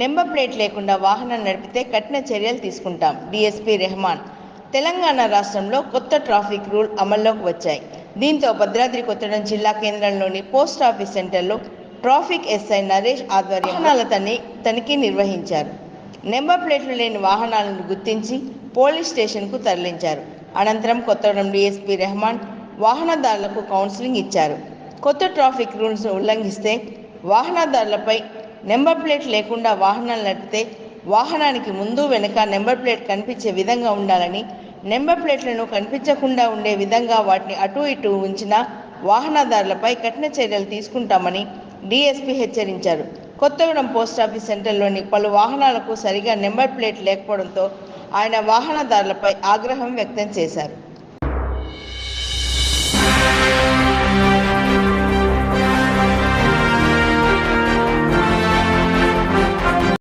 Number plate లేకుండా వాహనం నడిపితే కఠిన చర్యలు తీసుకుంటాం డిఎస్పీ రెహమాన్. తెలంగాణ రాష్ట్రంలో కొత్త ట్రాఫిక్ రూల్ అమల్లోకి వచ్చాయి. దీంతో భద్రాద్రి కొత్తగూడెం జిల్లా కేంద్రంలోని పోస్ట్ ఆఫీస్ సెంటర్లో ట్రాఫిక్ ఎస్ఐ నరేష్ ఆధ్వర్యం తని తనిఖీ నిర్వహించారు. నెంబర్ ప్లేట్లు లేని వాహనాలను గుర్తించి పోలీస్ స్టేషన్కు తరలించారు. అనంతరం కొత్తగూడెం డీఎస్పీ రెహమాన్ వాహనదారులకు కౌన్సిలింగ్ ఇచ్చారు. కొత్త ట్రాఫిక్ రూల్స్ ఉల్లంఘిస్తే వాహనదారులపై నెంబర్ ప్లేట్ లేకుండా వాహనాలు నడిపితే వాహనానికి ముందు వెనుక నెంబర్ ప్లేట్ కనిపించే విధంగా ఉండాలని నెంబర్ ప్లేట్లను కనిపించకుండా ఉండే విధంగా వాటిని అటు ఇటు ఉంచిన వాహనదారులపై కఠిన చర్యలు తీసుకుంటామని డీఎస్పీ హెచ్చరించారు. కొత్తగూడెం పోస్టాఫీస్ సెంటర్లోని పలు వాహనాలకు సరిగా నెంబర్ ప్లేట్ లేకపోవడంతో ఆయన వాహనదారులపై ఆగ్రహం వ్యక్తం చేశారు.